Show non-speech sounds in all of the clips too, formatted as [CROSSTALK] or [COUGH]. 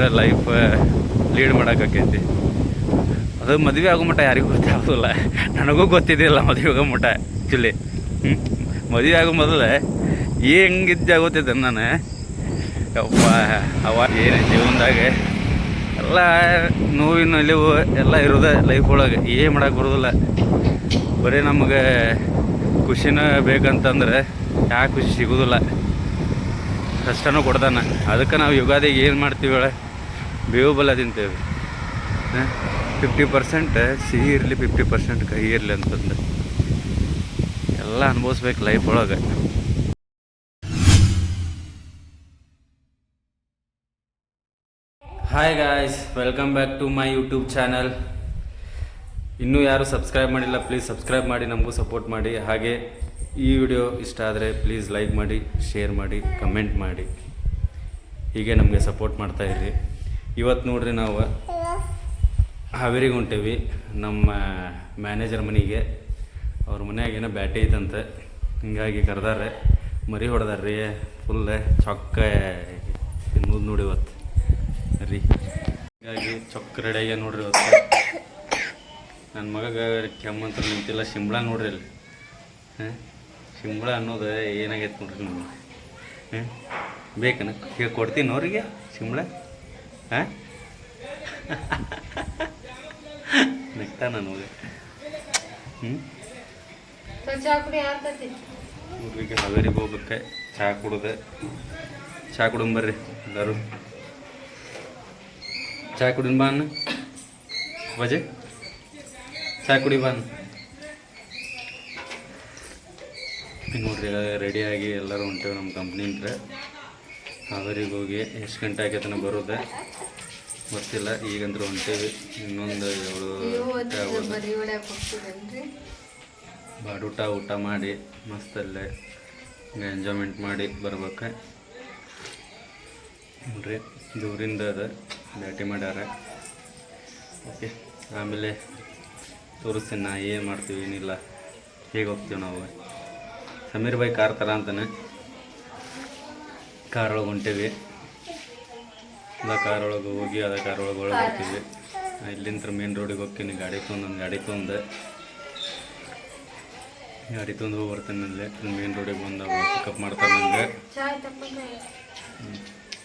ಮಾಡಿದ್ರೆ life lead ಮಾಡೋಕ್ಕಾಕೈತಿ ಅದು ಮದುವೆ ಆಗೋ ಮಟ್ಟ ಯಾರಿಗೂ ಗೊತ್ತಾಗೋದಿಲ್ಲ. ನನಗೂ ಗೊತ್ತಿದ್ದಿಲ್ಲ ಮದುವೆ ಆಗೋ ಮಟ್ಟ ಆ್ಯಕ್ಚುಲಿ ಹ್ಞೂ ಮದುವೆ ಆಗೋ ಮೊದಲೇ ಹೆಂಗಿದ್ದೆ ಆಗೋತಿದ್ದೆ ನಾನು. ಯಪ್ಪ ಅವ ಏನೇ ಜೀವನದಾಗ ಎಲ್ಲ ನೋವಿನ ನಿಲುವು ಎಲ್ಲ ಇರೋದೆ ಲೈಫ್ ಒಳಗೆ. ಏನು ಮಾಡೋಕೆ ಬರೋದಿಲ್ಲ. ಬರೀ ನಮಗೆ ಖುಷಿನ ಬೇಕಂತಂದ್ರೆ ಯಾಕೆ ಖುಷಿ ಸಿಗೋದಿಲ್ಲ. ಕಷ್ಟನೂ ಕೊಡ್ತಾನೆ. ಅದಕ್ಕೆ ನಾವು ಯುಗಾದಿಗೆ ಏನು ಮಾಡ್ತೀವಿ ಹೇಳ? ಬೇವು ಬಲ ತಿಂತೇವೆ ಫಿಫ್ಟಿ ಪರ್ಸೆಂಟ್ ಸಿಹಿ ಇರಲಿ ಫಿಫ್ಟಿ ಪರ್ಸೆಂಟ್ ಕಹಿ ಇರಲಿ ಅಂತಂದು ಎಲ್ಲ ಅನುಭವಿಸ್ಬೇಕು ಲೈಫ್ ಒಳಗೆ. Hi guys welcome back to my YouTube channel ಇನ್ನೂ ಯಾರು ಸಬ್ಸ್ಕ್ರೈಬ್ ಮಾಡಿಲ್ಲ ಪ್ಲೀಸ್ ಸಬ್ಸ್ಕ್ರೈಬ್ ಮಾಡಿ, ನಮಗೂ ಸಪೋರ್ಟ್ ಮಾಡಿ. ಹಾಗೆ ಈ ವಿಡಿಯೋ ಇಷ್ಟ ಆದರೆ ಪ್ಲೀಸ್ ಲೈಕ್ ಮಾಡಿ ಶೇರ್ ಮಾಡಿ ಕಮೆಂಟ್ ಮಾಡಿ. ಹೀಗೆ ನಮಗೆ ಸಪೋರ್ಟ್ ಮಾಡ್ತಾಯಿರಿ ಇವತ್ತು ನೋಡ್ರಿ ನಾವು ಹಾವೇರಿಗೆ ಹೊಂಟೇವಿ ನಮ್ಮ ಮ್ಯಾನೇಜರ್ ಮನೆಗೆ. ಅವ್ರ ಮನ್ಯಾಗ ಏನೋ ಬ್ಯಾಟಿ ಐತಂತೆ. ಹಿಂಗಾಗಿ ಕರೆದಾರೆ ಮರಿ ಹೊಡೆದಾರ್ರಿ. ಫುಲ್ ಚೊಕ್ಕ ತಿನ್ನೋದು ನೋಡಿ ಇವತ್ತು ರೀ ಹಿಂಗಾಗಿ ಚೊಕ್ಕ ರೆಡಿಯಾಗ ನೋಡ್ರಿ ಇವತ್ತು. ನನ್ನ ಮಗ ಕೆಮ್ಮಂತ ನಿಂತಿಲ್ಲ. ಶಿಂಬಳ ನೋಡ್ರಿ ಅಲ್ಲಿ. ಹಾಂ? ಶಿಂಬಳ ಅನ್ನೋದು ಏನಾಗೈತೆ ನೋಡ್ರಿ ನಮ್ಗೆ. ಹಾಂ? ಬೇಕನ? ಕೊಡ್ತೀನಿ ಅವ್ರಿಗೆ ಶಿಂಬಳ ನಗ್ತಾ ನನಗೆ ಹ್ಞೂ ಊರಿಗೆ ಹಾವೇರಿಗೆ ಹೋಗ್ಬೇಕು. ಚಹಾ ಕುಡ್ದೆ. ಚಹಾ ಬರ್ರಿ ಎಲ್ಲರೂ. ಚಹಾ ಕುಡಿನ್ ಬಾ ಅನ್ನ ಬಜೆ ಚಹಾ ಕುಡಿ ಬಾ ನೋಡ್ರಿ ರೆಡಿಯಾಗಿ ಎಲ್ಲರೂ ಹೊಂಟೇವೆ ನಮ್ಮ ಕಂಪ್ನಿಂತ್ರ ಹಾವೇರಿಗೆ ಹೋಗಿ ಎಷ್ಟು ಗಂಟೆ ಆಗೈತನ ಬರೋದೆ? ಗೊತ್ತಿಲ್ಲ ಈಗಂದ್ರೆ ಹೊಂಟೇವಿ. ಇನ್ನೊಂದು ಏಳು ಗಂಟೆ ಊಟ ಬಾಡೂಟ ಊಟ ಮಾಡಿ ಮಸ್ತಲ್ಲೇ ಎಂಜಾಯ್ಮೆಂಟ್ ಮಾಡಿ ಬರ್ಬೇಕು. ನೋಡ್ರಿ ದೂರಿಂದ ಅದ ಭೇಟಿ ಮಾಡ್ಯಾರ. ಓಕೆ ಆಮೇಲೆ ತೋರಿಸ್ತೀನಿ ನಾ ಏನು ಮಾಡ್ತೀವಿ ಏನಿಲ್ಲ. ಹೇಗೆ ಹೋಗ್ತೀವಿ ನಾವು? ಸಮೀರ್ ಬಾಯಿ ಕಾರ್ ಥರ ಅಂತಾನೆ. ಕಾರ್ ಒಳಗೆ ಹೊಂಟೇವಿ ಎಲ್ಲ ಕಾರೊಳಗೆ ಹೋಗಿ ಅದ ಕಾರ್ ಒಳಗೆ ಬರ್ತೀವಿ ಇಲ್ಲಿಂದ ಮೇನ್ ರೋಡಿಗೆ ಹೋಗ್ತೀನಿ ಗಾಡಿ ತೊಗೊಂಡು ಗಾಡಿ ತೊಂದೆ ಗಾಡಿ ತೊಗೊಂಡು ಹೋಗಿ ಬರ್ತಾನೆ ಅಲ್ಲೇ ಮೇನ್ ರೋಡಿಗೆ ಬಂದು ಪಿಕಪ್ ಮಾಡ್ತಾರೆ ನನಗೆ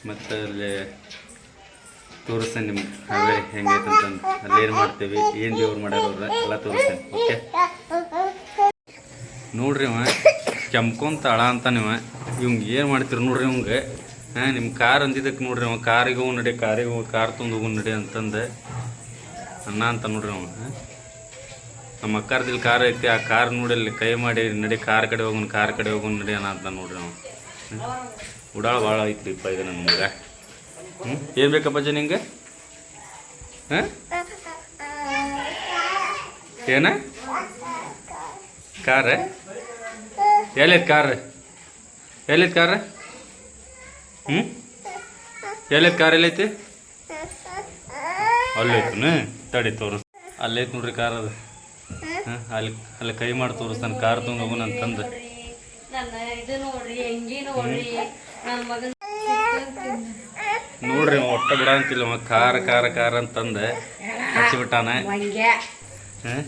ಮತ್ತು ಅಲ್ಲಿ ತೋರಿಸ್ತೇನೆ ನಿಮ್ಗೆ. ಹಾಗೆ ಹೆಂಗೈತೆ ಅಂತಂದು ಅಲ್ಲಿ ಏನು ಮಾಡ್ತೀವಿ, ಏನು ದೇವ್ರು ಮಾಡ್ಯಾರ ಎಲ್ಲ ತೋರಿಸ್ತೇನೆ. ಓಕೆ? ನೋಡ್ರಿ ಅವ ಕೆಂಪ್ಕೊಂತ ಅಳ ಅಂತ ನೀವು ಇವಂಗೆ ಏನು ಮಾಡ್ತೀರಿ ನೋಡ್ರಿ ಇವಂಗೆ? ಹಾಂ ನಿಮ್ಮ ಕಾರ್ ಅಂದಿದ್ದಕ್ಕೆ ನೋಡ್ರಿ ಅವ ಕಾರಿಗೆ ಹೋಗಿ ನಡಿ, ಕಾರಿಗೆ ಹೋಗಿ ಕಾರ್ ತೊಂದು ಹೋಗಿ ನಡಿ ಅಂತಂದು. ಅಣ್ಣ ಅಂತ ನೋಡ್ರಿ ಅವ? ನಮ್ಮ ಅಕ್ಕಾರ್ದಿಲ್ಲಿ ಕಾರ್ ಐತಿ, ಆ ಕಾರ್ ನೋಡಿ ಅಲ್ಲಿ ಕೈ ಮಾಡಿ ನಡಿ, ಕಾರ್ ಕಡೆ ಹೋಗೋಣ ಕಾರ್ ಕಡೆ ಹೋಗೋಣ ನಡಿ ಅನ್ನ ಅಂತ ನೋಡ್ರಿ ಅವ ಉಡಾಳ ಭಾಳ ಐತ್ರಿಪ್ಪ ಇದು ನನ್ನ ಮಗ. ಹ್ಞೂ ಏನು ಬೇಕಪ್ಪ ನಿಂಗೆ? ಹಾಂ? ಏನ? ಕಾರ್? ಎಲ್ಲೈತ್ ಕಾರ್? ಎಲ್ಲೈತ್ ಕಾರ ಹ್ಞೂ ಎಲ್ಲೈತ್ ಕಾರ್ ಎಲ್ಲೈತಿ? ಅಲ್ಲೈತನ? ತಡಿ ತೋರಿಸ್. ಅಲ್ಲೈತ್ ನೋಡ್ರಿ ಕಾರ್ ಅದು. ಹಾಂ ಅಲ್ಲಿ ಅಲ್ಲಿ ಕೈ ಮಾಡಿ ತೋರಿಸ್ತಾನೆ. ಕಾರ್ ತೊಗೊಂಡು ಅಂತಂದು ಹೆಂಗಿ ನನ್ನ ನೋಡ್ರಿ ಒಟ್ಟ ಬಿಡ ಅಂತಿಲ್ಲ ಕಾರ ಕಾರ ಕಾರ ಕಾರ್ ಹಚ್ಚಿಬಿಟ್ಟಾನೆ. ಹಾಂ?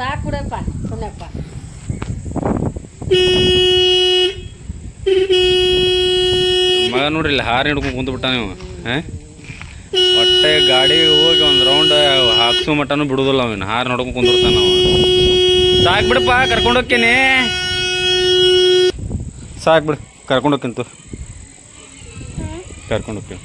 ಮಾಡಕತ್ತೀನಿ ಮತ್ತ ಸಾಕು ಬಿಡಪ್ಪ ಪುಣ್ಯಪ್ಪ ಮಗ ನೋಡ್ರಿ ಇಲ್ಲಿ ಹಾರ ಹಿಡ್ಕೊಂಡು ಕುಂತು ಬಿಟ್ಟ ನೀವು ಹಾಂ? ಹೊಟ್ಟೆ ಗಾಡಿ ಹೋಗಿ ಒಂದು ರೌಂಡ್ ಹಾಕ್ಸೋ ಮಟ್ಟನು ಬಿಡುದಿಲ್ಲ ಅವನು ಹಾರ ನೋಡ್ಕೊಂಡು ಕುಂದಿರ್ತಾನ ಅವ ಸಾಕು ಬಿಡಪ್ಪ ಕರ್ಕೊಂಡು ಹೋಗ್ತೀನಿ ಸಾಕು ಬಿಡು ಕರ್ಕೊಂಡು ಹೋಗ್ತೀನಿ ಕರ್ಕೊಂಡು ಹೋಗ್ತೀನಿ.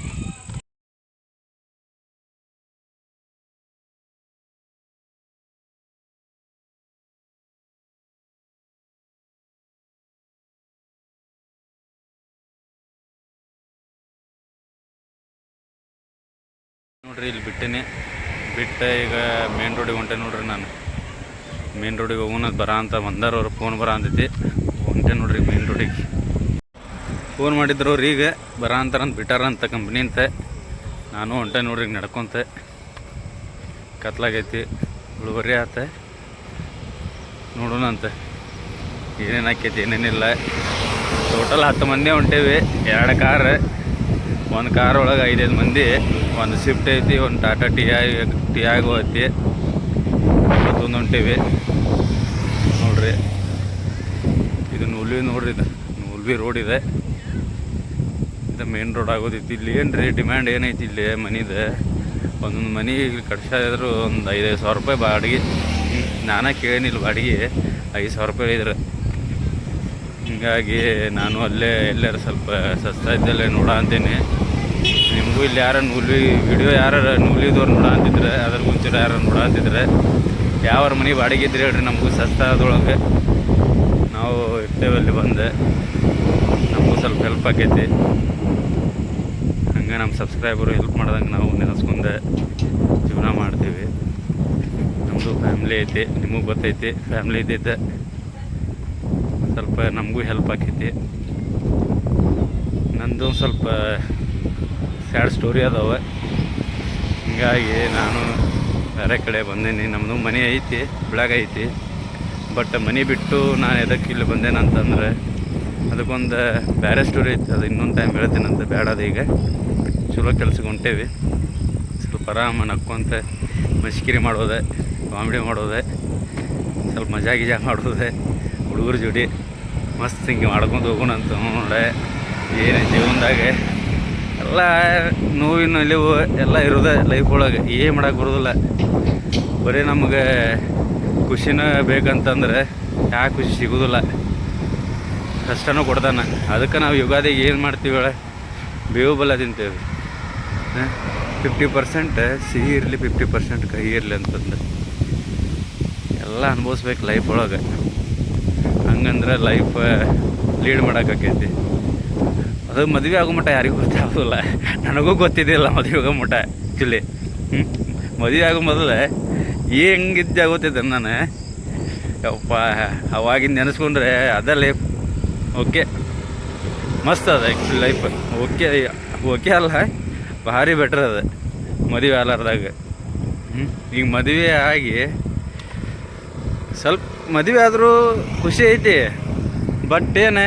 ನೋಡ್ರಿ, ಇಲ್ಲಿ ಬಿಟ್ಟೇನೆ. ಬಿಟ್ಟು ಈಗ ಮೇನ್ ರೋಡಿಗೆ ಹೊಂಟೆ ನೋಡ್ರಿ ನಾನು. ಮೇನ್ ರೋಡಿಗೆ ಹೋಗೋಣ ಬರ ಅಂತ ಬಂದಾರ ಅವ್ರು. ಫೋನ್ ಬರ ಅಂತೈತಿ. ಹೊಂಟೆ ನೋಡ್ರಿ ಮೇನ್ ರೋಡಿಗೆ ಫೋನ್ ಮಾಡಿದ್ರು ಅವ್ರು, ಈಗ ಬರ ಅಂತಾರಂತ ಬಿಟ್ಟಾರ ಅಂತ ಕಂಪ್ನಿ ಅಂತ. ನಾನು ಹೊಂಟೆ ನೋಡ್ರಿ ನಡ್ಕೊಂತ. ಕತ್ಲಾಗೈತಿ. ಇಳುವರಿ ಆತ. ನೋಡೋಣ ಅಂತ. ಏನೇನು ಆಕೈತಿ ಏನೇನಿಲ್ಲ ಟೋಟಲ್ ಹತ್ತು ಮಂದಿ ಹೊಂಟೇವಿ. ಎರಡು ಕಾರ್ ಒಂದು ಕಾರ್ ಒಳಗೆ ಐದೈದು ಮಂದಿ. ಒಂದು ಸ್ವಿಫ್ಟ್ ಐತಿ, ಒಂದು ಟಾಟಾ ಟಿ ಐ, ಟಿ ಆಗೋ ಐತಿ. ಮತ್ತೊಂದು ಹೊಂಟಿವಿ ನೋಡ್ರಿ ಇದು ನೂಲ್ವಿ ನೋಡ್ರಿ, ಇದು ನೂಲ್ವಿ ರೋಡ್ ಇದೆ. ಇದು ಮೇನ್ ರೋಡ್ ಆಗೋದಿತ್ತು. ಇಲ್ಲಿ ಏನು ರೀ ಡಿಮ್ಯಾಂಡ್ ಏನೈತಿ ಇಲ್ಲಿ ಮನಿದು? ಒಂದೊಂದು ಮನೆ ಕಟ್ಸಾದ್ರು ಒಂದು ಐದೈದು ಸಾವಿರ ರೂಪಾಯಿ ಬಾಡಿಗೆ ನಾನೇ ಕೇಳಿನಿಲ್ಲ ಬಾಡಿಗೆ ಐದು ಸಾವಿರ ರೂಪಾಯಿ ಇದ್ರೆ ಹೀಗಾಗಿ ನಾನು ಅಲ್ಲೇ ಎಲ್ಲರೂ ಸ್ವಲ್ಪ ಸಸ್ತಾ ಇದ್ದಲ್ಲೇ ನೋಡ ಅಂತೀನಿ ಇಲ್ಲಿ ಯಾರ ನೂಲಿ ವಿಡಿಯೋ ಯಾರು ನೂಲಿದವ್ರು ನೋಡ ಅಂತಿದ್ರೆ, ಅದ್ರ ಮುಂಚೂರು ಯಾರು ನೋಡ ಅಂತಿದ್ರೆ ಯಾವ ಮನೆ ಬಾಡಿಗೆ ಇದ್ರೆ ಹೇಳ್ರಿ ನಮಗೂ ಸಸ್ತಾದೊಳಗೆ. ನಾವು ಇರ್ತೇವೆ ಅಲ್ಲಿ ಬಂದು. ನಮಗೂ ಸ್ವಲ್ಪ ಹೆಲ್ಪ್ ಆಕೈತಿ ಹಂಗೆ ನಮ್ಮ ಸಬ್ಸ್ಕ್ರೈಬರು ಹೆಲ್ಪ್ ಮಾಡ್ದಂಗೆ ನಾವು ನೆನೆಸ್ಕೊಂಡೆ ಜೀವನ ಮಾಡ್ತೀವಿ. ನಮ್ಮದು ಫ್ಯಾಮ್ಲಿ ಐತಿ, ನಿಮಗೆ ಗೊತ್ತೈತಿ ಫ್ಯಾಮ್ಲಿ ಇದ್ದಿದ್ದೆ ಸ್ವಲ್ಪ ನಮಗೂ ಹೆಲ್ಪ್ ಆಕೈತಿ ನಂದು ಸ್ವಲ್ಪ ಸ್ಯಾಡ್ ಸ್ಟೋರಿ ಅದಾವೆ. ಹೀಗಾಗಿ ನಾನು ಬೇರೆ ಕಡೆ ಬಂದೀನಿ. ನಮ್ಮದು ಮನೆ ಐತಿ, ಬೆಳಗ ಐತಿ. ಬಟ್ ಮನೆ ಬಿಟ್ಟು ನಾನು ಎದಕ್ಕೆ ಇಲ್ಲಿ ಬಂದೇನಂತಂದ್ರೆ ಅದಕ್ಕೊಂದು ಬೇರೆ ಸ್ಟೋರಿ ಐತಿ. ಅದು ಇನ್ನೊಂದು ಟೈಮ್ ಹೇಳ್ತೀನಂತ ಬೇಡ ಅದು ಈಗ. ಚಲೋ ಕೆಲ್ಸಕ್ಕೆ ಹೊಂಟೇವಿ. ಸ್ವಲ್ಪ ಆರಾಮ ನಕ್ಕೊಂತ ಮಸ್ಕಿರಿ ಮಾಡೋದೆ, ಕಾಮಿಡಿ ಮಾಡೋದೆ, ಸ್ವಲ್ಪ ಮಜಾ ಗಿಜಾ ಮಾಡೋದೆ, ಹುಡುಗರ ಜೋಡಿ ಮಸ್ತ್ ಹಿಂಗೆ ಮಾಡ್ಕೊಂಡು ಹೋಗೋಣ ಅಂತ ನೋಡೆ. ಏನೇ ಜೀವನದಾಗ ಎಲ್ಲ ನೋವಿನ ಅಲಿವು ಎಲ್ಲ ಇರೋದೆ ಲೈಫ್ ಒಳಗೆ. ಏನು ಮಾಡೋಕೆ ಬರೋದಿಲ್ಲ. ಬರೀ ನಮಗೆ ಖುಷಿನೇ ಬೇಕಂತಂದ್ರೆ ಯಾವ ಖುಷಿ ಸಿಗೋದಿಲ್ಲ. ಕಷ್ಟನೂ ಕೊಡ್ತಾನೆ. ಅದಕ್ಕೆ ನಾವು ಯುಗಾದಿಗೆ ಏನು ಮಾಡ್ತೀವಿ ಬೇವು ಬೆಲ್ಲ ತಿಂತೇವೆ. ಫಿಫ್ಟಿ ಪರ್ಸೆಂಟ್ ಸಿಹಿ ಇರಲಿ ಫಿಫ್ಟಿ ಪರ್ಸೆಂಟ್ ಕಹಿ ಇರಲಿ ಅಂತಂದು ಎಲ್ಲ ಅನುಭವಿಸ್ಬೇಕು ಲೈಫ್ ಒಳಗೆ. ಹಂಗಂದ್ರೆ ಲೈಫ್ ಲೀಡ್ ಮಾಡೋಕ್ಕಾಕೈತಿ ಅದು ಮದುವೆ ಆಗೋ ಮಟ್ಟ ಯಾರಿಗೂ ಗೊತ್ತಾಗೋದಿಲ್ಲ ನನಗೂ ಗೊತ್ತಿದ್ದಿಲ್ಲ ಮದುವೆ ಆಗೋ ಮಟ್ಟ ಆ್ಯಕ್ಚುಲಿ ಹ್ಞೂ ಮದುವೆ ಆಗೋ ಮೊದಲೇ ಹೆಂಗಿದ್ದೆ ಆಗೋತಿದ್ದೆ ನಾನು ಯಪ್ಪ, ಅವಾಗಿಂದ ನೆನೆಸ್ಕೊಂಡ್ರೆ ಅದೇ ಲೈಫ್ ಓಕೆ. ಮಸ್ತ್ ಅದ ಆ್ಯಕ್ಚುಲಿ ಲೈಫ್ ಓಕೆ ಓಕೆ ಅಲ್ಲ, ಭಾರಿ ಬೆಟ್ರ್ ಅದು ಮದುವೆ ಆಲಾರ್ದಾಗ ಹ್ಞೂ ಈಗ ಮದುವೆ ಆಗಿ ಸ್ವಲ್ಪ ಮದುವೆ ಆದರೂ ಖುಷಿ ಐತಿ ಬಟ್ ಏನು?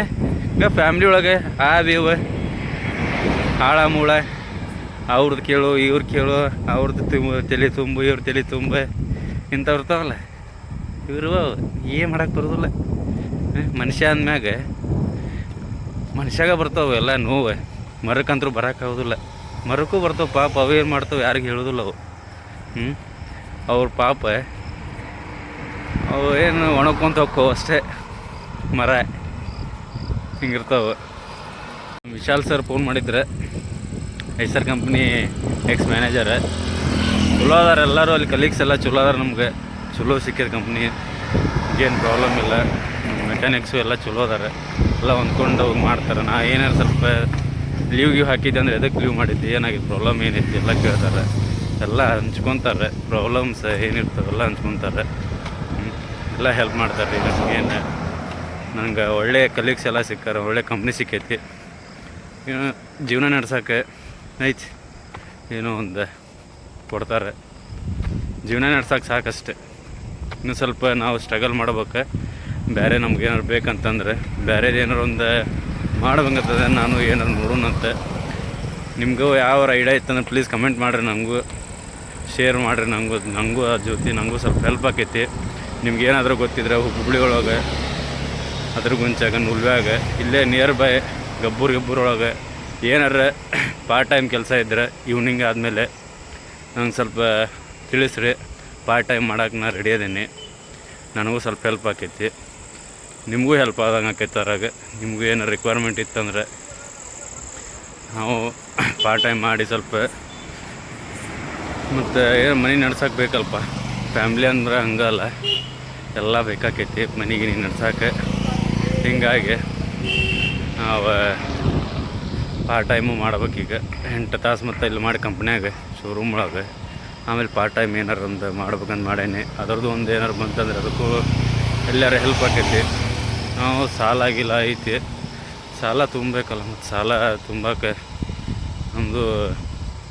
ಈಗ ಫ್ಯಾಮ್ಲಿ ಒಳಗೆ ಆ ಬೇವ ಹಾಳ ಮೂಳ ಅವ್ರದ್ದು ಕೇಳು, ಇವ್ರು ಕೇಳು ಅವ್ರದ್ದು ತುಂಬ, ತಲೆ ತುಂಬು, ಇವ್ರ ತಲೆ ತುಂಬ, ಇಂಥವ್ರು ಇರ್ತಾವಲ್ಲ, ಇವರು ಏನು ಮಾಡಕ್ಕೆ ಬರೋದಿಲ್ಲ? ಮನುಷ್ಯ ಅಂದಮ್ಯಾಗ, ಮನುಷ್ಯಾಗ ಬರ್ತಾವೆ ಎಲ್ಲ ನೋವು, ಮರಕ್ಕಂತರೂ ಬರೋಕ್ಕಾಗೋದಿಲ್ಲ ಮರಕ್ಕೂ ಬರ್ತಾವೆ, ಪಾಪ ಅವು ಏನು ಮಾಡ್ತಾವೆ ಯಾರಿಗೆ ಹೇಳೋದಿಲ್ಲ ಅವು. ಹ್ಞೂ ಅವ್ರ ಪಾಪ ಅವು ಏನು ಒಣಕೊಂತ ಹೋಕ್ಕೋ ಅಷ್ಟೇ, ಮರ. ಹಿಂಗಿರ್ತಾವೆ. ವಿಶಾಲ್ ಸರ್ ಫೋನ್ ಮಾಡಿದ್ರೆ, ಐಸರ್ ಕಂಪ್ನಿ ಎಕ್ಸ್ ಮ್ಯಾನೇಜರ್. ಚಲೋ ಅದಾರ ಎಲ್ಲರೂ, ಅಲ್ಲಿ ಕಲೀಗ್ಸ್ ಎಲ್ಲ ಚಲೋ ಅದಾರ ನಮ್ಗೆ. ಚಲೋ ಸಿಕ್ಕಿದ ಕಂಪ್ನಿ. ಏನು ಪ್ರಾಬ್ಲಮ್ ಇಲ್ಲ. ಮೆಕ್ಯಾನಿಕ್ಸು ಎಲ್ಲ ಚಲೋ ಅದಾರ ಎಲ್ಲ ಹೊಂದ್ಕೊಂಡು ಮಾಡ್ತಾರೆ. ನಾ ಏನಾರು ಸ್ವಲ್ಪ ಲೀವ್ ಗೀವ್ ಹಾಕಿದ್ದೆ ಅಂದ್ರೆ ಎದಕ್ಕೆ ಲೀವ್ ಮಾಡಿದ್ದೆ? ಏನಾಗಿದೆ ಪ್ರಾಬ್ಲಮ್ ಏನೈತಿ ಎಲ್ಲ ಕೇಳ್ತಾರೆ. ಎಲ್ಲ ಹಂಚ್ಕೊತಾರೆ. ಪ್ರಾಬ್ಲಮ್ಸ್ ಏನಿರ್ತಾವೆಲ್ಲ ಹಂಚ್ಕೊತಾರೆ. ಎಲ್ಲ ಹೆಲ್ಪ್ ಮಾಡ್ತಾರೆ ರೀ ನಮಗೇನು ನಂಗೆ ಒಳ್ಳೆಯ ಕಲೀಗ್ಸ್ ಎಲ್ಲ ಸಿಕ್ಕಾರ, ಒಳ್ಳೆ ಕಂಪ್ನಿ ಸಿಕ್ಕೈತಿ. ಜೀವನ ನಡ್ಸೋಕೆ ಐತಿ. ಏನೋ ಒಂದು ಕೊಡ್ತಾರೆ. ಜೀವನ ನಡ್ಸೋಕೆ ಸಾಕಷ್ಟೆ. ಇನ್ನು ಸ್ವಲ್ಪ ನಾವು ಸ್ಟ್ರಗಲ್ ಮಾಡ್ಬೇಕು. ಬೇರೆ ನಮ್ಗೆ ಏನಾರು ಬೇಕಂತಂದ್ರೆ, ಬೇರೆದು ಏನಾರು ಒಂದು ಮಾಡ್ಬೇಕಂತದ ನಾನು ಏನಾರು ನೋಡೋಣಂತೆ ನಿಮಗೂ ಯಾವ ಐಡಿಯಾ ಇತ್ತಂದ್ರೆ ಪ್ಲೀಸ್ ಕಮೆಂಟ್ ಮಾಡಿರಿ ನನಗೂ ಶೇರ್ ಮಾಡಿರಿ ನನಗೂ ನನಗೂ ಆ ಜೊತೆ ನನಗೂ ಸ್ವಲ್ಪ ಹೆಲ್ಪ್ ಆಕೈತಿ. ನಿಮ್ಗೆ ಏನಾದರೂ ಗೊತ್ತಿದ್ರೆ ಹುಬ್ಬಳ್ಳಿ ಒಳಗೆ ಅದ್ರ ಗುಂಚಾಗ ನುಲ್ವ್ಯಾಗ ಇಲ್ಲೇ ನಿಯರ್ ಬೈ ಗಬ್ಬೂರು ಗಬ್ಬೂರೊಳಗೆ ಏನಾರ ಪಾರ್ಟ್ ಟೈಮ್ ಕೆಲಸ ಇದ್ದರೆ ಈವ್ನಿಂಗ್ ಆದಮೇಲೆ ನಂಗೆ ಸ್ವಲ್ಪ ತಿಳಿಸ್ರಿ ಪಾರ್ಟ್ ಟೈಮ್ ಮಾಡೋಕೆ ನಾನು ರೆಡಿ ಅದೀನಿ. ನನಗೂ ಸ್ವಲ್ಪ ಹೆಲ್ಪ್ ಆಕೈತಿ. ನಿಮಗೂ ಹೆಲ್ಪ್ ಆದಂಗೆ ಆಕೈತೆ ಅದ್ರಾಗ. ನಿಮಗೂ ಏನಾರು ರಿಕ್ವೈರ್ಮೆಂಟ್ ಇತ್ತಂದ್ರೆ ನಾವು ಪಾರ್ಟ್ ಟೈಮ್ ಮಾಡಿ ಸ್ವಲ್ಪ ಮತ್ತು ಏನು ಮನೆ ನಡ್ಸೋಕೆ ಬೇಕಲ್ಪ. ಫ್ಯಾಮ್ಲಿ ಅಂದ್ರೆ ಹಂಗಲ್ಲ. ಎಲ್ಲ ಬೇಕಾಕೈತಿ ಮನೆಗೆ ನೀನು ನಡ್ಸಕ್ಕೆ ಹಿಂಗಾಗಿ ನಾವು ಪಾರ್ಟ್ ಟೈಮು ಮಾಡ್ಬೇಕೀಗ ಎಂಟು ತಾಸು ಮತ್ತು ಇಲ್ಲಿ ಮಾಡಿ ಕಂಪ್ನ್ಯಾಗ ಶೋರೂಮ್ ಒಳಗೆ. ಆಮೇಲೆ ಪಾರ್ಟ್ ಟೈಮ್ ಏನಾರು ಒಂದು ಮಾಡ್ಬೇಕಂತ ಮಾಡೇನಿ. ಅದರದ್ದು ಒಂದು ಏನಾರು ಬಂತಂದ್ರೆ ಅದಕ್ಕೂ ಎಲ್ಲರೂ ಹೆಲ್ಪ್ ಆಕೈತಿ. ನಾವು ಸಾಲ ಆಗಿಲ್ಲ ಐತಿ. ಸಾಲ ತುಂಬಬೇಕಲ್ಲ ಮತ್ತು ಸಾಲ ತುಂಬಕ್ಕೆ ನಮ್ಮದು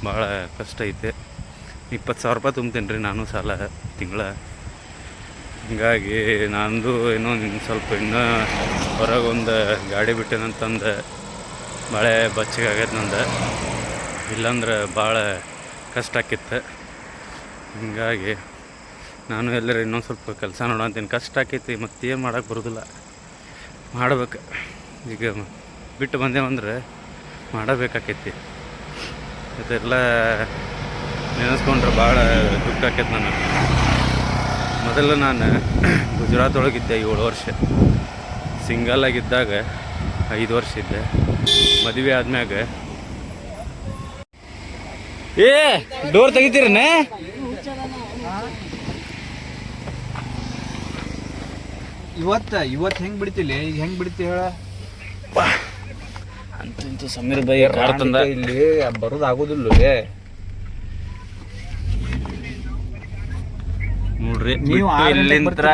ಭಾಳ ಕಷ್ಟ ಐತೆ. ಇಪ್ಪತ್ತು ಸಾವಿರ ರೂಪಾಯಿ ತುಂಬ್ತೀನಿ ರೀ ನಾನು ಸಾಲ ತಿಂಗಳ. ಹಿಂಗಾಗಿ ನಂದು ಏನೋ ಸ್ವಲ್ಪ ಇನ್ನೂ ಹೊರಗೊಂದು ಗಾಡಿ ಬಿಟ್ಟೇನಂತಂದು ಮಳೆ ಬಚ್ಚಿಗೆ ಆಗೈತೆ ನಂದು. ಇಲ್ಲಾಂದ್ರೆ ಭಾಳ ಕಷ್ಟ ಆಕಿತ್ತು. ಹೀಗಾಗಿ ನಾನು ಎಲ್ಲರೂ ಇನ್ನೊಂದು ಸ್ವಲ್ಪ ಕೆಲಸ ನೋಡಂತೀನಿ ಕಷ್ಟ ಆಕೈತಿ, ಮತ್ತೇನು ಏನು ಮಾಡೋಕೆ ಬರೋದಿಲ್ಲ. ಮಾಡ್ಬೇಕು. ಈಗ ಬಿಟ್ಟು ಬಂದೇವಂದ್ರೆ ಮಾಡಬೇಕಾಕೈತಿ. ಇದೆಲ್ಲ ನೆನೆಸ್ಕೊಂಡ್ರೆ ಭಾಳ ದುಃಖ ಆಕೈತೆ ನನಗೆ. ಮೊದಲು ನಾನು ಗುಜರಾತ್ ಒಳಗಿದ್ದೆ ಏಳು ವರ್ಷ. ಸಿಂಗಲ್ ಆಗಿದ್ದಾಗ ಐದು ವರ್ಷ ಇದ್ದೆ. ಮದುವೆ ಆದ್ಮ್ಯಾಗ. ಏ ಡೋರ್ ತೆಗಿತೀರ ಇವತ್ತ ಇವತ್ತು ಹೆಂಗ್ ಬಿಡ್ತಿಲ್ಲ ಈಗ ಹೆಂಗ್ ಬಿಡ್ತಿ ಹೇಳ? ಅಂತೂ ಸಮೀರ್ ಬೈ ಇಲ್ಲಿ ಬರೋದು ಆಗೋದಿಲ್ಲ ನೋಡ್ರಿ ನೀವು ಇಲ್ಲಿಂತ್ರ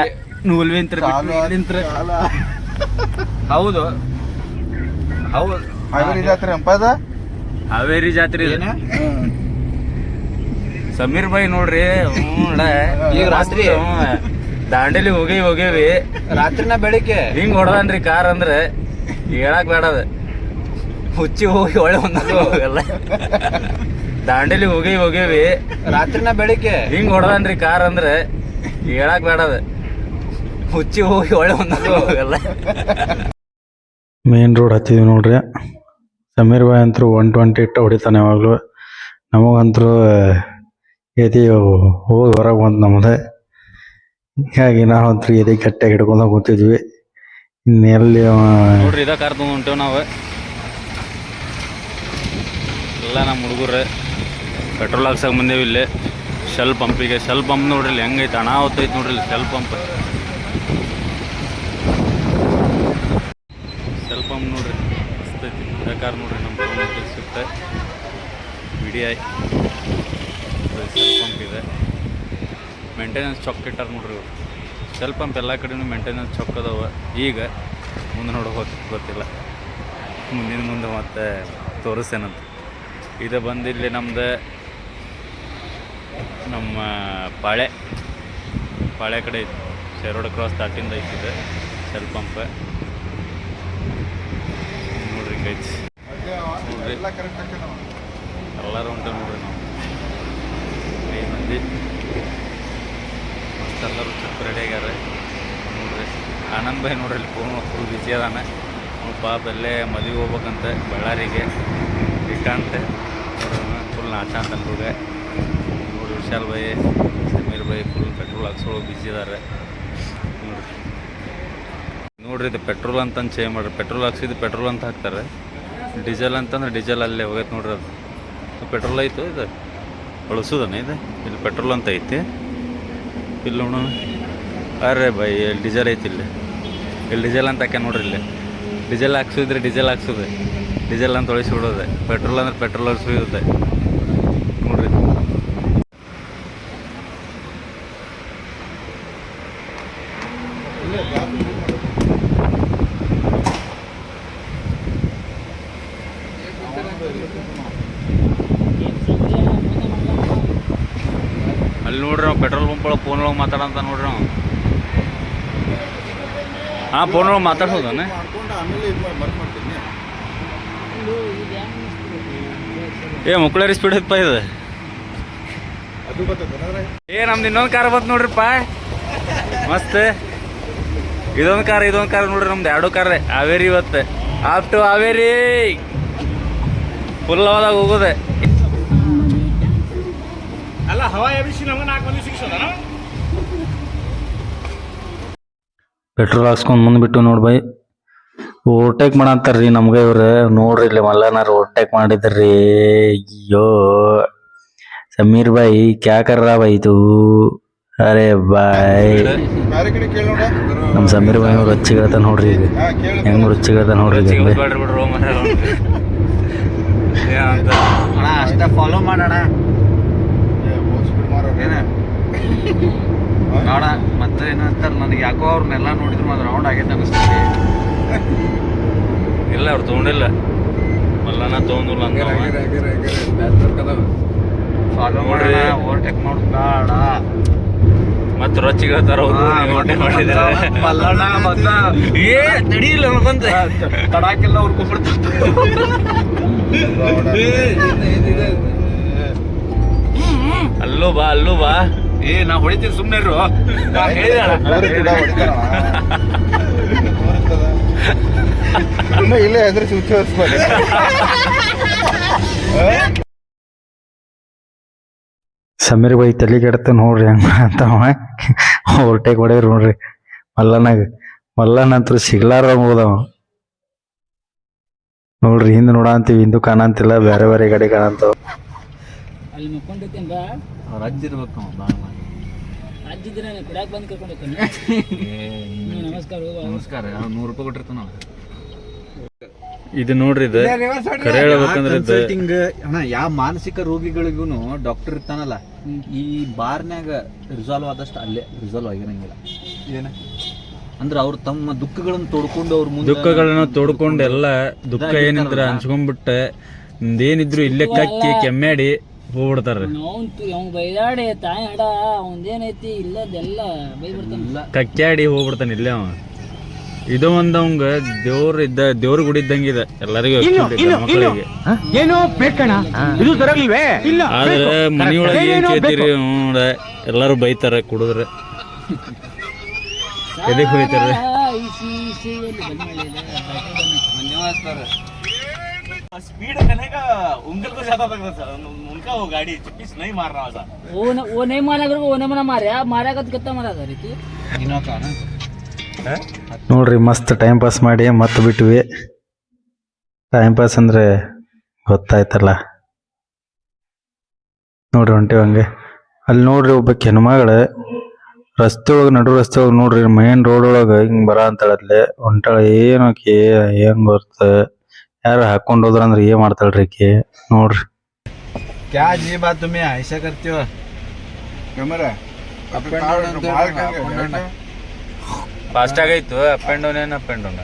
ನೂಲ್ವಿಂತ್ರ ಇಲ್ಲಿಂತ್ರ ಹೌದು. ಹೌದು. ಹಾವೇರಿ ಜಾತ್ರೆ ಇದು. ಸಮೀರ್ ಬಾಯಿ ನೋಡ್ರಿ. [LAUGHS] ಈಗ ರಾತ್ರಿ? ಹ್ಞೂ. ದಾಂಡೇಲಿ ಹೋಗಿ ಹೋಗೇವಿ. ರಾತ್ರಿನ ಬೆಳಿಗ್ಗೆ? ಹಿಂಗ್ ಹೊಡ್ದನ್ರಿ ಕಾರ್ ಅಂದ್ರೆ. ಹೇಳಕ್ ಬೇಡ ಅದ. ಹುಚ್ಚಿ ಹೋಗಿ ಒಳ್ಳೆ ಒಂದು ಹೋಗಲ್ಲ. [LAUGHS] ದಾಂಡೇಲಿ ಹೋಗಿ ಹೋಗೇವಿ. ರಾತ್ರಿನ ಬೆಳಿಗ್ಗೆ? ಹಿಂಗ್ ಹೊಡ್ದನ್ರಿ ಕಾರ್ ಅಂದ್ರೆ. ಹೇಳಕ್ ಬೇಡದ ಹುಚ್ಚಿ ಹೋಗಿ ಒಳ್ಳೆ ಒಂದಾಗ ಹೋಗಲ್ಲ. ಮೇನ್ ರೋಡ್ ಹತ್ತಿದ್ವಿ ನೋಡ್ರಿ. ಸಮೀರ್ ಬಾಯ್ ಅಂತೂ ಒನ್ ಟ್ವೆಂಟಿ ಇಟ್ಟು ಹೊಡಿತಾನೆ ಯಾವಾಗಲೂ. ನಮಗಂತೂ ಎದಿ ಹೋಗಿ ಹೊರಗೆ ಬಂತು ನಮ್ಮದೇ ಹೀಗಾಗಿ ನಾವಂತೂ ಎದೆ ಗಟ್ಟಿಯಾಗಿ ಹಿಡ್ಕೊಂಡು ಕೂತಿದ್ವಿ. ಇನ್ನೆಲ್ಲಿ ನೋಡ್ರಿ ಇದ ಕಾರ್ ತೊಗೊಂಡು ಹೊಂಟೇವ್ ನಾವು. ಎಲ್ಲ ನಮ್ಮ ಹುಡುಗರು ಪೆಟ್ರೋಲ್ ಹಾಕ್ಸಕ್ ಬಂದೇವಿ ಇಲ್ಲಿ. ಶೆಲ್ ಪಂಪಿಗೆ ಶೆಲ್ ಪಂಪ್ ನೋಡ್ರಿ ಹೆಂಗೈತೆ? ಹಣ ಹೊತ್ತೈತೆ ನೋಡ್ರಿ ಶೆಲ್ ಪಂಪ್ ಶೆಲ್ ಪಂಪ್ ನೋಡ್ರಿ ಬೇಕಾರ ಇದ ಕಾರ್ ನೋಡ್ರಿ ನಮ್ಮ ಬಿಡಿ ಆಯ್ ಶೆಲ್ ಪಂಪ್ ಇದೆ. ಮೇಂಟೆನೆನ್ಸ್ ಚೊಕ್ ಇಟ್ಟಾರ ನೋಡ್ರಿ ಇವರು. ಶೆಲ್ ಪಂಪ್ ಎಲ್ಲ ಕಡೆನೂ ಮೇಂಟೆನೆನ್ಸ್ ಚೊಕ್ ಅದಾವ. ಈಗ ಮುಂದೆ ನೋಡೋ ಗೊತ್ತ ಗೊತ್ತಿಲ್ಲ. ಮುಂದಿನ ಮುಂದೆ ಮತ್ತೆ ತೋರಿಸ್ತೇನಂತ. ಇದು ಬಂದಿಲ್ಲಿ ನಮ್ದು ನಮ್ಮ ಪಾಳೆ ಪಾಳೆ ಕಡೆ ಐತಿ ಶೆರೋಡ್ ಕ್ರಾಸ್ ದಾಟಿಂದ ಐತಿದೆ ಸೆಲ್ ಪಂಪ್ ನೋಡ್ರಿ ಗೈಸ್ ನೋಡ್ರಿ. ಎಲ್ಲರೂ ಉಂಟು ನೋಡ್ರಿ ನಾವು. ಐದು ಮಂದಿ. ಮತ್ತೆಲ್ಲರೂ ಚುಕ್ ರೆಡಿ ಆಗ್ಯಾರ ನೋಡ್ರಿ. ಆನಂದ್ ಭಾಯ್ ನೋಡ್ರಿ ಅಲ್ಲಿ ಫೋನ್ ಫುಲ್ ಬಿಸಿ ಅದಾನೆ. ಅವ್ನು ಪಾಪ ಅಲ್ಲೇ ಮದುವೆ ಹೋಗ್ಬೇಕಂತೆ, ಬಳ್ಳಾರಿಗೆ. ಇಕ್ಕಂತೆ ಫುಲ್ ನಾಚ ಅಂತ ಹುಡುಗ ವಿಶಾಲ್ ಭಾಯಿ, ಸಮೀರ್ ಭಾಯಿ ಫುಲ್ ಪೆಟ್ರೋಲ್ ಹಾಕ್ಸೋಳು ಬಿಸಿ ಇದಾರೆ. ನೋಡ್ರಿ. ಇದು ಪೆಟ್ರೋಲ್ ಅಂತಂದು ಚೇಂಜ್ ಮಾಡ್ರಿ. ಪೆಟ್ರೋಲ್ ಹಾಕ್ಸಿದ್ದು ಪೆಟ್ರೋಲ್ ಅಂತ ಹಾಕ್ತಾರೆ. ಡೀಸೆಲ್ ಅಂತಂದ್ರೆ ಡೀಸೆಲ್ ಅಲ್ಲೇ ಹೋಗೈತೆ ನೋಡ್ರಿ ಅದು. ಪೆಟ್ರೋಲ್ ಐತು ಇದು? ಬಳಸೋದನ್ನ ಇದು? ಇಲ್ಲಿ ಪೆಟ್ರೋಲ್ ಅಂತ ಐತಿ. ಇಲ್ಲಿ ನೋಡೋಣ. ಅರೆ ಬೈ ಇಲ್ಲಿ ಡೀಸೆಲ್ ಐತಿ ಇಲ್ಲಿ? ಇಲ್ಲಿ ಡೀಸೆಲ್ ಅಂತ ಹಾಕ್ಯ ನೋಡ್ರಿ ಇಲ್ಲಿ? ಡೀಸೆಲ್ ಹಾಕ್ಸಿದ್ರೆ ಡೀಸೆಲ್ ಹಾಕ್ಸೋದೆ. ಡೀಸೆಲ್ ಅಂತ ಉಳಿಸಿ ಬಿಡೋದೆ ಪೆಟ್ರೋಲ್ ಅಂದ್ರೆ ಪೆಟ್ರೋಲ್ ಒಳಿಸಿರುತ್ತೆ ನೋಡ್ರಿ ಅಲ್ಲಿ ನೋಡ್ರಿ ನಾವು ಪೆಟ್ರೋಲ್ ಪಂಪ್ ಒಳಗೆ ಫೋನ್ ಒಳಗೆ ಮಾತಾಡಂತ ನೋಡ್ರಿ ನಾವು ಹಾಂ ಫೋನ್ ಒಳಗೆ ಮಾತಾಡ್ಸೋದಾನೆ ಏ ಮುಕ್ಕಳರಿ ಸ್ಪೀಡ್ ಐತಪ್ಪ ಇದು. ಏ, ನಮ್ದು ಇನ್ನೊಂದು ಕಾರ್ ಬಂತು ನೋಡ್ರಿಪ್ಪ. ಮಸ್ತ್. ಇದೊಂದು ಕಾರ್ ಇದೊಂದು ಕಾರ್ ನೋಡ್ರಿ ನಮ್ದು ಎರಡು ಕಾರ್ ಹಾವೇರಿ ಇವತ್ತು. Off to Haveri. ಫುಲ್ ಅವಾದಾಗ ಹೋಗೋದೆ. ಅಲ್ಲ ಹವಾ ಎಬಿಸಿ ನಮ್ಗೆ ನಾಲ್ಕು ಮಂದಿ ಪೆಟ್ರೋಲ್ ಹಾಕ್ಸ್ಕೊಂಡು ಮುಂದೆ ಬಿಟ್ಟು ನೋಡಿ ಬೈ ಓವರ್ಟೇಕ್ ಮಾಡಂತಾರ್ರಿ ನಮ್ಗೆ ಇವ್ರು. ನೋಡ್ರಿ ಇಲ್ಲಿ ಮಲ್ಲನಾರ ಓವರ್ಟೇಕ್ ಮಾಡಿದ್ರಿ. ಅಯ್ಯೋ. ಸಮೀರ್ ಬಾಯಿ ಕ್ಯಾ ಕರ್ರ ರಾ ಬೈ ತು? ಅರೆ ಬಾಯ್. ನಮ್ಮ ಸಮೀರ್ ಬಾಯಿ ಅವ್ರು ಹಚ್ಚಿಗಳ್ತ ನೋಡ್ರಿ ಈಗ ಹೆಂಗ್ ರುಚಿಗಳ್ತ ನೋಡ್ರಿ ಈಗ ಬೈ. ಬೇಡ್ರಿ ಬಿಡ್ರಿ ಮರ ಏನಂತ ಅಣ್ಣ ಅಷ್ಟೇ ಫಾಲೋ ಮಾಡೋಣ. ಏನ? ನೋಡ ಮತ್ತೆ ಏನಂತಾರೆ ನನಗೆ ಯಾಕೋ ಅವ್ರನ್ನೆಲ್ಲ ನೋಡಿದ್ರು ಅದು ರೌಂಡ್ ಆಗೈತೆ ಅನಿಸ್ತೈತಿ ಇಲ್ಲ ಅವ್ರು ತೊಗೊಂಡಿಲ್ಲ. ಮಲ್ಲನ ತೊಗೊಂಡಿಲ್ಲ. ಫಾಲೋ ಮಾಡ್ರಿ ಮಾಡೋಣ ಓವರ್ಟೇಕ್ ಮಾಡೋದು ಬೇಡ. ಮತ್ ರೊಚ್ಚಿಗೆ ಹೇಳ್ತಾರ ಮಲ್ಲಣ್ಣ ಮತ್ತ ಏ ತಡಿಯಿಲ್ಲ ಅನ್ಕೊಂತ ತಡಾಕಿಲ್ಲ ಅವ್ರು ಅಲ್ಲೂ ಬಾ ಅಲ್ಲೂ ಬಾ. ಏ ನಾ ಹೊಡಿತೀನಿ ಸುಮ್ಮನೆ ಇರು. ನಾ ಇಲ್ಲೇ ಹೆಸರು ಸೂಚಿಸ್ಬೋದು [LAUGHS] ಸಮೀರ್ ಬೈ ತಲೆ ಕೆಡ್ತ ನೋಡ್ರಿ ಹಂಗ ಅಂತ ಹೊರಟೆ ಹೊಡ್ಯಾರ ನೋಡ್ರಿ. ಮಲ್ಲನಾಗ ಮಲ್ಲನ ಅಂತೂ ಸಿಗ್ಲಾರ ಹೋದವ ನೋಡ್ರಿ ಹಿಂದ್ ನೋಡಂತೀವಿ ಹಿಂದೂ ಕಾಣಂತಿಲ್ಲ ಬೇರೆ ಬೇರೆ ಕಡೆ ಕಾಣಂತಾವ. ಕರ್ಕೊಂಡಿದ್ದೇನೆ ನಮಸ್ಕಾರ ನಮಸ್ಕಾರ ನೂರು ರೂಪಾಯಿ ಕೊಟ್ಟಿರ್ತಾನ. ಇದು ನೋಡ್ರಿ ಇದು ಕರೆ ಹೇಳ್ಬೇಕಂದ್ರೆ ಇದು ಕನ್ಸಲ್ಟಿಂಗ್ ಅಣ್ಣ ಯಾವ ಮಾನಸಿಕ ರೋಗಿಗಳಿಗೂ ಡಾಕ್ಟರ್ ಇರ್ತಾನಲ್ಲ ಈ ಬಾರ್ನ್ಯಾಗ ರಿಸಾಲ್ವ್ ಆದಷ್ಟು ಅಲ್ಲೇ ರಿಸಾಲ್ವ್ ಆಗಿರಂಗಿಲ್ಲ. ಏನ? ಅಂದ್ರೆ ಅವ್ರು ತಮ್ಮ ದುಃಖಗಳನ್ನು ತೊಡ್ಕೊಂಡು ಅವ್ರ ಮುಂದೆ ದುಃಖಗಳನ್ನ ತೊಡ್ಕೊಂಡು ಎಲ್ಲ ದುಃಖ ಏನಿದ್ರ ಹಂಚ್ಕೊಂಡ್ಬಿಟ್ಟೆ ಏನಿದ್ರು ಇಲ್ಲೇ ಕಕ್ಕಿ ಕೆಮ್ಮಾಡಿ ಹೋಗ್ಬಿಡ್ತಾರ ಬೈದಾಡಿ ತಾಯಿ ಹಡ ಅವಂದೇನೈತಿ ಇಲ್ಲದೆಲ್ಲ ಕಕ್ಕಾಡಿ ಹೋಗ್ಬಿಡ್ತಾನೆ ಇಲ್ಲೇ ಅವ ಇದು ಒಂದ್ ಅವಂಗ ದೇವ್ರ ಇದ್ದ ದೇವ್ರ ಗುಡಿ ಇದ್ದಂಗಿದೆ ಎಲ್ಲರಿಗೂ actually ಗಂಡ್ ಮಕ್ಳಿಗೆ ಆದ್ರೆ ಮನಿಯೊಳಗೆ ಏನ್ ಕೇಳ್ತೀರಿ ನೋಡ ಎಲ್ಲಾರು ಬೈತಾರ ಕುಡಿದ್ರೆ ಎದಕ್ ಹೋಯ್ತಾರ ಇಸಿ ಇಸಿ ಎಲ್ಲಿ ಬಂದ್ ಮಾಡಿಲ್ಲ स्पीड करने का उंगल को ज्यादा लग रहा था उनका वो गाड़ी चिप्पीस नहीं मार रहा था ಓ ನ- ಓ ನೇ ಮಾರಾಗ ಓ ನಮ್ಮನ ಮಾರ್ಯ ಮಾರ್ಯಾಗತ್ ಗತ್ತ ಮಾರಾಗ ರೀತಿ ನೋಡ್ರಿ ಮಸ್ತ್ ಟೈಮ್ ಪಾಸ್ ಮಾಡಿ ಮತ್ತೆ ಬಿಟ್ವಿ. ಟೈಮ್ ಪಾಸ್ ಅಂದ್ರೆ ಗೊತ್ತಾಯ್ತಲ್ಲ. ನೋಡ್ರಿ ಹೊಂಟಿವಿ ಹಂಗೆ. ಅಲ್ಲಿ ನೋಡ್ರಿ ಒಬ್ಬ ಕೆನಮಗಳ ರಸ್ತೆ ಒಳಗೆ ನಡು ರಸ್ತೆ ಒಳಗೆ ನೋಡ್ರಿ ಮೇನ್ ರೋಡ್ ಒಳಗೆ ಹಿಂಗೆ ಬರ ಅಂತಳದ್ಲೆ ಹೊಂಟಾಳ ಏನಕ್ಕೆ ಏನ್ ಬರ್ತ ಯಾರು ಹಾಕೊಂಡು ಹೋದ್ರ ಅಂದ್ರೆ ಏನ್ ಮಾಡ್ತಾಳ್ರಿ ಕೆ ನೋಡ್ರಿ. ಕ್ಯಾ ಜೀ ಬಾ ತುಮಿ ಐಸಾ ಕರ್ತೀವ ಕ್ಯಾಮರಾ? ಫಾಸ್ಟ್ ಆಗೈತು ಅಪ್ ಅಂಡ್ ಡೌನ್ ಏನ್ ಅಪ್ ಅಂಡ್ ಡೌನ್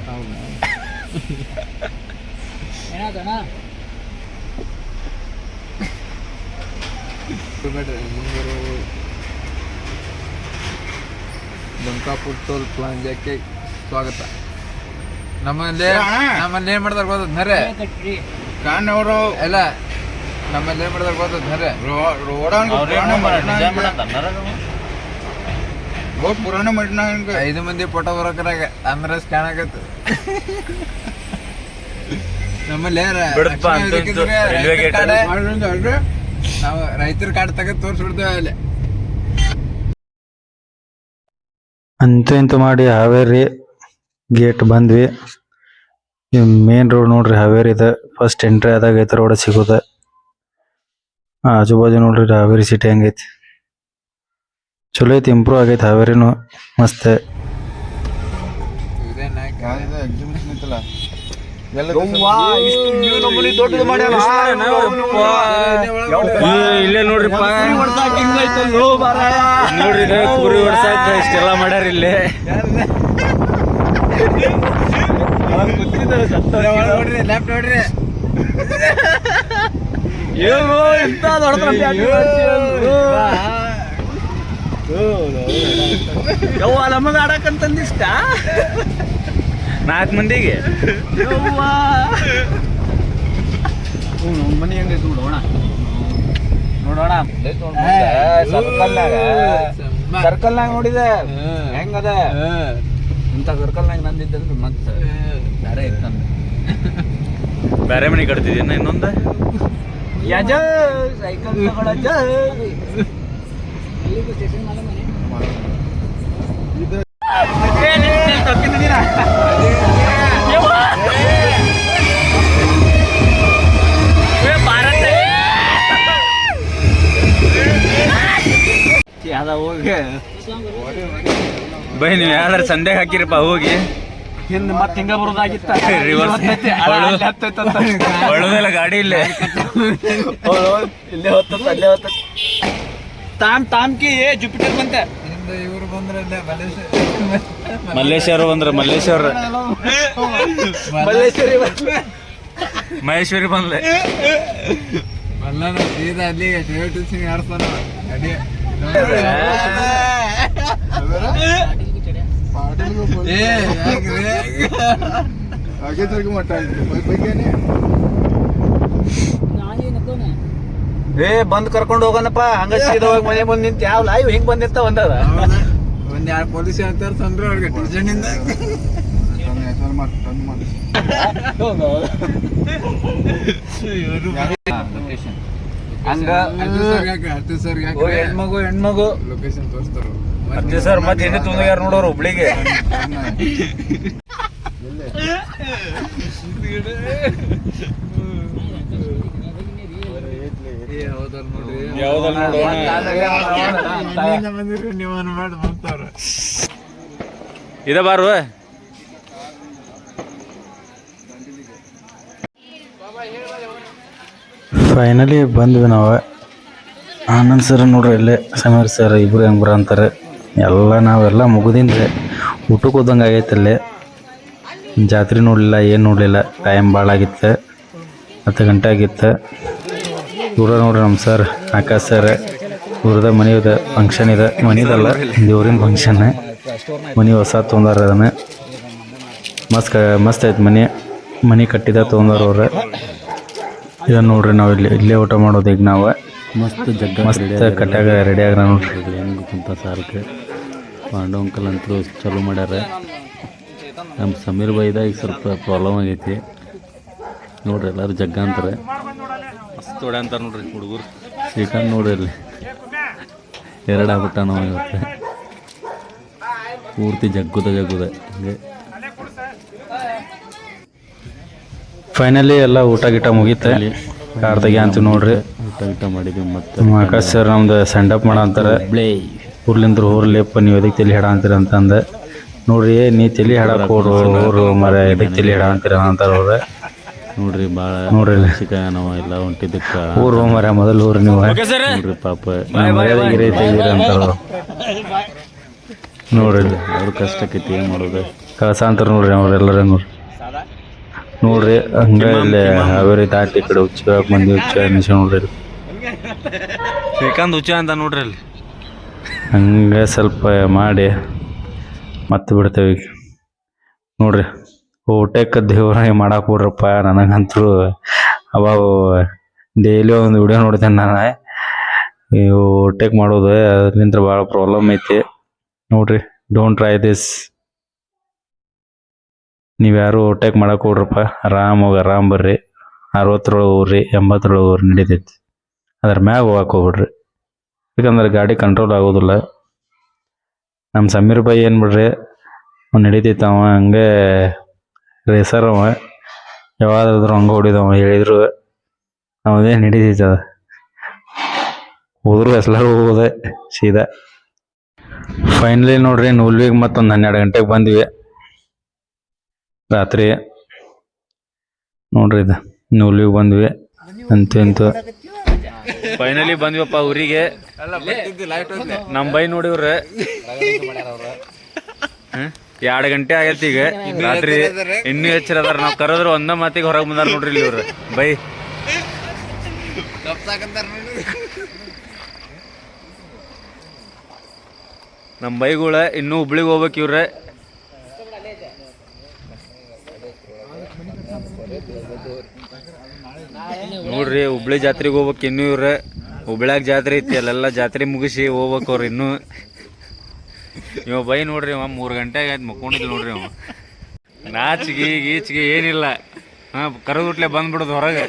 ಏನಾಗಣ ಬಂಕಾಪುರ್ ಟೋಲ್ ಪ್ಲಾಂಜಕ್ಕೆ ಸ್ವಾಗತ. ನಮ್ಮಲ್ಲಿ ನಮ್ಮಲ್ಲಿ ಏನ್ ಮಾಡ್ತಾರೆ ಗೊತ್ತ? ನರೆ ಕಾಣವರು ಎಲ್ಲ ನಮ್ಮಲ್ಲಿ ಏನ್ ಮಾಡ್ತಾರೆ ಗೊತ್ತ? ನರೆ ರೋಡಾನ್ ಪುರಾಣ ಮಾಡಿನ ಐದು ಮಂದಿ ಫೋಟೋ ಬರೋಕರಾಗ ಅಂದ್ರೆ ಸ್ಕ್ಯಾನ್ ನಮ್ಮಲ್ಲಿ ನಾವು ರೈತರ ಕಾರ್ಡ್ ತಗ ತೋರಿಸ್ಬಿಡ್ತೇವೆ ಅಲ್ಲಿ. ಅಂತ ಇಂತ ಮಾಡಿ ಹಾವೇರಿ ಗೇಟ್ ಬಂದ್ವಿ. ಮೇನ್ ರೋಡ್ ನೋಡ್ರಿ ಹಾವೇರಿ ಇದೆ. ಫಸ್ಟ್ ಎಂಟ್ರಿ ಆದಾಗ ಐತೆ ರೋಡ್ ಸಿಗೋದ. ಆಜು ಬಾಜು ನೋಡ್ರಿ ಹಾವೇರಿ ಸಿಟಿ ಹೆಂಗೈತಿ. ಚಲೋ ಐತಿ ಇಂಪ್ರೂವ್ ಆಗೈತಿ ಹಾವೇರಿನೂ ಮಸ್ತ್. ಇಲ್ಲೇ ನೋಡ್ರಿಪ್ಪ ನೋಡ್ರಿ ಇದು ಕುರಿ ಹೊಡ್ಸಾಕ ಇಷ್ಟೆಲ್ಲ ಮಾಡ್ಯಾರ ಇಲ್ಲಿ. ನೋಡ್ರಿ. ಲ್ಯಾಪ್ ನೋಡ್ರಿ. ಯವ್ವ ನಮಗ ಆಡಕಂತಂದಿಷ್ಟ ನಾಲ್ಕು ಮಂದಿಗೆ? ಮನಿ ಹೆಂಗೈತಿ ನೋಡೋಣ. ನೋಡೋಣ ಸರ್ಕಲ್ನಾಗ. ನೋಡಿದೆ. ಹೆಂಗದ? ಇಂಥ ಸರ್ಕಲ್ನಾಗ ನಂದಿದ್ದಂದ್ರೆ ಮತ್ತೆ ಬೇರೆ ಇತ್ತಂದ ಬೇರೆ ಮನೆ ಕಟ್ತಿದ್ದೀನಿ ಇನ್ನೊಂದು? ಯಜ ಸೈಕಲ್ ತಗೊಳಜ ಇಲ್ಲಿಗೂ ಸ್ಟೇಷನ್ ಮೇಲೆ ಮನೆ ಅದ ಹೋಗಿ ಬೈ ನೀವು ಯಾವ್ದಾರು ಸಂದೇಹ ಹಾಕಿರಪ್ಪ ಹೋಗಿ. ಹಿಂದ್ ಮತ್ತೆ ಹಿಂಗ ಬರೋದಾಗಿತ್ತ. ಒಳ್ಳೋದೆಲ್ಲ ಗಾಡಿ ಇಲ್ಲೇ. ಇಲ್ಲೇ ಹೊತ್ತ ಅಲ್ಲೇ ಹೊತ್ತ ತಾಮ್ ತಾಮ್ಕಿ ಏ ಜುಪಿಟರ್ ಬಂತೆ. ಹಿಂದೆ ಇವ್ರು ಬಂದ್ರೆ ಮಲ್ಲೇಶ್ವರ ಬಂದ್ರ ಮಲ್ಲೇಶ್ವರ. ಮಲ್ಲೇಶ್ವರಿ ಬಂತ ಮಹೇಶ್ವರಿ ಬಂದ್ಲೆ. ಮಲ್ಲಾನ ಸೀದಾ ಅಲ್ಲಿ ಟಿವಿ ಸಿಂಗ್ ಆಡ್ತಾನ ಅಡಿ ಏ? ಹಾಗೆ ತಿರ್ಗಿ ಮಟ್ಟ ಬಗ್ಗೆನೆ ಏ ಬಂದ್ ಕರ್ಕೊಂಡು ಹೋಗೋಣಪ್ಪ ಹಂಗ ಸೀದಾ ಹೋಗಿ ಮನೆ ಮುಂದೆ ನಿಂತ ಯಾವ ಲೈವ್ ಹಿಂಗ್ ಬಂದಿತ್ತ ಒಂದದ ಹೌದಾ? ಒಂದ್ ಯಾರು ಪೊಲೀಸ್ ಹೇಳ್ತಾರ ತಂದ್ರೆ ಅವ್ರಿಗೆ ಟೆನ್ಷನ್ ಇಂದ ಹಂಗ ಹೆಣ್ಮಗು ಹೆಣ್ಮಗು ಲೊಕೇಶನ್ ತೋರಿಸ್ತಾರ ಅರ್ಜಿ ಸರ್ ಮತ್ತೆ ಎಣ್ಣೆ ತುಂಬಿಗ್ಯಾರ ನೋಡೋರು ಹುಬ್ಳಿಗೆ ಹೌದಲ್ ನೋಡ್ರಿ ಯಾವ್ದಲ್ಲಿ ನೋಡೋಣ ಇಲ್ಲಿಂದ ಬಂದಿರಿ ನೀವು ಮಾಡಿ ಬರ್ತಾರ ಇದ ಬಾರು ಫೈನಲಿ ಬಂದ್ವಿ ನಾವು ಆನಂದ್ ಸರ್ ನೋಡ್ರಿ ಇಲ್ಲೇ ಸಮೀರ್ ಸರ್ ಇಬ್ರು ಹೆಂಗ್ ಬರ ಅಂತಾರೆ ಎಲ್ಲ ನಾವೆಲ್ಲ ಮುಗಿದಿಂದ ಊಟಕ್ಕೆ ಹೋದಂಗೆ ಆಗೈತೆ ಅಲ್ಲೇ ಜಾತ್ರೆ ನೋಡಲಿಲ್ಲ ಏನು ನೋಡಲಿಲ್ಲ ಟೈಮ್ ಭಾಳ ಆಗಿತ್ತು ಹತ್ತು ಗಂಟೆ ಆಗಿತ್ತು ಇವ್ರ ನೋಡ್ರಿ ನಮ್ಮ ಸರ್ ಆಕಾಶ್ ಸರ್ ಇವ್ರದ ಮನೆಯದ ಫಂಕ್ಷನ್ ಇದೆ. ಮನೆಯದಲ್ಲ ದೇವ್ರಿನ ಫಂಕ್ಷನ್ ಮನೆ ಹೊಸ ತೊಂದಾರ ಅದನ್ನ. ಮಸ್ತ್ ಮಸ್ತ್ ಐತೆ ಮನೆ. ಮನೆ ಕಟ್ಟಿದ ತೊಂದಾರ ಅವ್ರ. ಇದನ್ನು ನೋಡ್ರಿ ನಾವು ಇಲ್ಲಿ ಇಲ್ಲೇ ಊಟ ಮಾಡೋದು ಈಗ ನಾವು. ಮಸ್ತ್ ಜಗ್ಗ ಮಸ್ತ್ ಕಟ್ಟಾಗ ರೆಡಿ ಆಗ ನೋಡ್ರಿ. ಹೆಂಗೆ ಕುಂತ ಸಾರಕ್ಕೆ ಪಾಂಡು ಅಂಕಲ್ ಅಂತೂ ಚಲೋ ಮಾಡ್ಯಾರ. ನಮ್ಮ ಸಮೀರ್ ಬೈದಾಗ ಸ್ವಲ್ಪ ಪ್ರಾಬ್ಲಮ್ ಆಗೈತಿ. ನೋಡ್ರಿ ಎಲ್ಲರೂ ಜಗ್ಗ ಅಂತಾರೆ. ಮಸ್ತ್ ಅಂತಾರೆ ನೋಡ್ರಿ ಹುಡುಗರು. ಶ್ರೀಕಾಂತ್ ನೋಡ್ರಿ ಎರಡು ಆಗ್ಬಿಟ್ಟ ನಾವು ಇವತ್ತು. ಪೂರ್ತಿ ಜಗ್ಗುದ ಜಗ್ಗುದ. ಹಿಂಗೆ. ಫೈನಲಿ ಎಲ್ಲ ಊಟ ಗಿಟ ಮುಗೀತೆ. ಕಾರ್ ತೆಗಿ ಅಂತ ನೋಡ್ರಿ. ಊಟ ಗಿಟ ಮಾಡಿದ್ವಿ ಮತ್ತೆ ಆಕಾಶ ಸರ್ ನಮ್ದು ಸೆಂಡ್ ಅಪ್ ಮಾಡ ಅಂತಾರೆ. ಊರ್ಲಿಂದ್ರ ಊರ್ಲೇಪ ನೀವು ಎದಕ್ಕೆ ತಲೆ ಹೆಡ ಅಂತೀರ ಅಂತಂದೆ. ನೋಡ್ರಿ ನೀ ತಲೆ ಹೆಡಕ್ ಹೋರು ಊರು ಮರ ಎದಕ್ಕೆ ತಲೆ ಹೆಡ ಅಂತೀರ ಅಂತಾರೆ ಅವ್ರ. ನೋಡ್ರಿ ಭಾಳ ನೋಡ್ರಿ ಇಲ್ಲಿ. ಚಿಕ್ಕ ನಾವು ಎಲ್ಲ ಹೊಂಟಿದ್ದಕ್ಕೆ. ಊರು ಮರ ಮೊದಲು ಊರು ನೀವು. ನೋಡ್ರಿ ಪಾಪ ನಮ್ಮ ಮರ್ಯಾದೆ ಅಂತ ತೆಗೀರ ಅವ್ರು. ನೋಡ್ರಿ. ಅವ್ರ ಕಷ್ಟಕ್ಕೈತಿ ಏನು ಮಾಡೋದು? ಕಳ್ಸ ಅಂತಾರ ನೋಡ್ರಿ ಅವ್ರೆಲ್ಲರ ನೋಡ್ರಿ. ನೋಡ್ರಿ ಹಂಗ ಇಲ್ಲಿ ಹಾವೇರಿ ದಾಟಿ ಈ ಕಡೆ ಹುಚ್ಚ ಮಂದಿ ಹುಚ್ಚ ನಿಶ ನೋಡ್ರಿ ಶ್ರೀಕಾಂತ್ ಹುಚ್ಚ ಅಂತ ನೋಡ್ರಿ ಅಲ್ಲಿ ಹಂಗೆ ಸ್ವಲ್ಪ ಮಾಡಿ ಮತ್ತೆ ಬಿಡ್ತೇವೆ ಈಗ. ನೋಡ್ರಿ. ಊಟಕ್ಕೆ ದೇವ್ರ ಮಾಡಕ್ ಬಿಡ್ರಪ್ಪ ನನಗಂತೂ. ಅವಾಗ ಡೈಲಿ ಒಂದು ವಿಡಿಯೋ ನೋಡ್ತೇನೆ ನಾನು. ಈ ಊಟಕ್ಕೆ ಮಾಡೋದು ಅದರಿಂದ ಭಾಳ ಪ್ರಾಬ್ಲಮ್ ಐತಿ. ನೋಡ್ರಿ ಡೋಂಟ್ ಟ್ರೈ ದಿಸ್ ನೀವ್ಯಾರು ಊಟಕ್ ಮಾಡಕ್ ಹೋಗ್ರಪ್ಪ, ಆರಾಮ್ ಹೋಗಿ, ಆರಾಮ್ ಬರ್ರಿ. ಅರವತ್ತರೊಳಗೆ ಹೋಗ್ರಿ, ಎಂಬತ್ತರೊಳಗೆ ಹೋಗ್ರಿ ನಡೀತೈತಿ. ಅದ್ರ ಮ್ಯಾಗ ಹೋಗಕ್ಕೆ ಹೋಗ್ಬಿಡ್ರಿ. ಯಾಕಂದ್ರೆ ಗಾಡಿ ಕಂಟ್ರೋಲ್ ಆಗೋದಿಲ್ಲ. ನಮ್ಮ ಸಮೀರ್ ಬಾಯಿ ಏನು ಬಿಡ್ರಿ ಅವ್ನು ನಡೀತೈತೆ ಅವ, ಹಂಗೆ ರೇಸರ್ ಅವ. ಯಾವಾಗಾದ್ರೂ ಹಂಗೆ ಹೊಡಿದವ ಹೇಳಿದ್ರು. ಅವದೇ ನಡೀತೈತೆ ಅದ. ಹೋದ್ರು ಎಸ್ಲಾರು ಹೋದೆ ಸೀದಾ. ಫೈನಲಿ ನೋಡ್ರಿ ನೂಲ್ವಿಗೆ ಮತ್ತೊಂದು ಹನ್ನೆರಡು ಗಂಟೆಗೆ ಬಂದ್ವಿ. ರಾತ್ರಿ. ನೋಡ್ರಿ ಇದು ನೂಲ್ವಿಗೆ ಬಂದ್ವಿ. ಅಂತ ಇಂತು. ಫೈನಲಿ ಬಂದ್ವಿಪ್ಪ ಊರಿಗೆ. ನಮ್ಮ ಬೈ ನೋಡಿವ್ರೆ. ಎರಡು ಗಂಟೆ ಆಗೈತಿ ಈಗ. ರಾತ್ರಿ ಇನ್ನೂ ಎಚ್ಚರ ಅದಾರ. ನಾವು ಕರೆದ್ರು ಒಂದ ಮಾತಿಗೆ ಹೊರಗೆ ಬಂದಾರ ನೋಡ್ರಿ ಇಲ್ಲಿ ಇವ್ರ. ಬೈ. ನಮ್ಮ ಬೈಗಳ ಇನ್ನೂ ಹುಬ್ಳಿಗೆ ಹೋಗ್ಬೇಕು ಇವ್ರೆ ನೋಡ್ರಿ ಹುಬ್ಳಿ ಜಾತ್ರೆಗೆ ಹೋಗ್ಬೇಕು ಇನ್ನೂ ಇವ್ರೆ ಹುಬ್ಳ್ಯಾಗ ಜಾತ್ರೆ ಐತಿ ಅಲ್ಲೆಲ್ಲ ಜಾತ್ರೆ ಮುಗಿಸಿ ಹೋಗ್ಬೇಕು ಅವ್ರು ಇನ್ನೂ. ಇವ ಬೈ ನೋಡ್ರಿ ಅವ ಮೂರು ಗಂಟೆ ಆಯ್ತು ಮುಕ್ಕೊಂಡಿದ್ದು ನೋಡ್ರಿ ಅವ ನಾಚಿಗೆ ಗೀಚಿಗೆ ಏನಿಲ್ಲ. ಹಾಂ ಕರೆದುಟ್ಲೆ ಬಂದ್ಬಿಡೋದು ಹೊರಗೆ.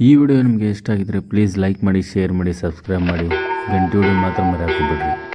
ಈ ವಿಡಿಯೋ ನಿಮಗೆ ಇಷ್ಟ ಆಗಿದ್ರೆ ಪ್ಲೀಸ್ ಲೈಕ್ ಮಾಡಿ ಶೇರ್ ಮಾಡಿ ಸಬ್ಸ್ಕ್ರೈಬ್ ಮಾಡಿ. ಗಂಟೆ ಮಾತ್ರ ಮರೆಯಾಕೋಬೇಡ್ರಿ